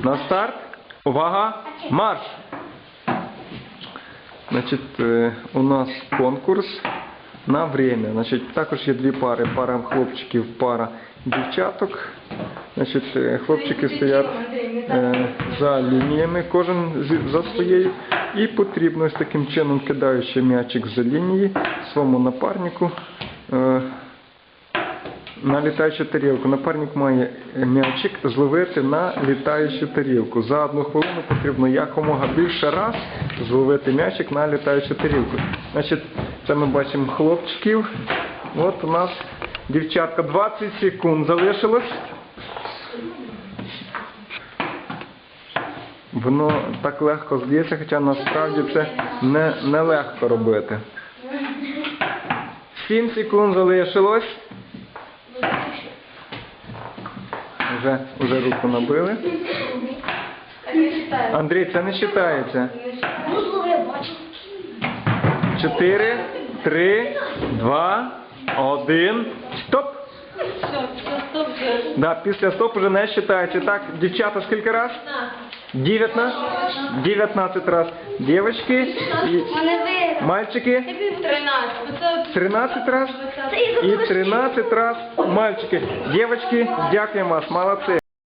На старт. Увага! Марш! Значить, е, у нас конкурс на время. Значить, також є дві пари. Пара хлопчиків, пара дівчаток. Значить, е, хлопчики стоять е, за лініями, кожен за своєю. І потрібно ось таким чином, кидаючи м'ячик за лінії своєму напарнику. е, на літаючу тарілку. Напарник має м'ячик зловити на літаючу тарілку. За одну хвилину потрібно якомога більше раз зловити м'ячик на літаючу тарілку. Значить, це ми бачимо хлопчиків. От у нас дівчатка 20 секунд залишилось. Воно так легко здається, хоча насправді це не, не легко робити. 7 секунд залишилось. Вже, вже руку набили. Андрій, це не вважається. Чотири, три, два, один. Стоп! Да, після стоп вже не вважається. Так, дівчата, скільки раз? 19? 19 раз. Дівчатки мальчики 13. 13 раз. І 13 раз мальчики. Дівчатки, дякуємо вас, молодці.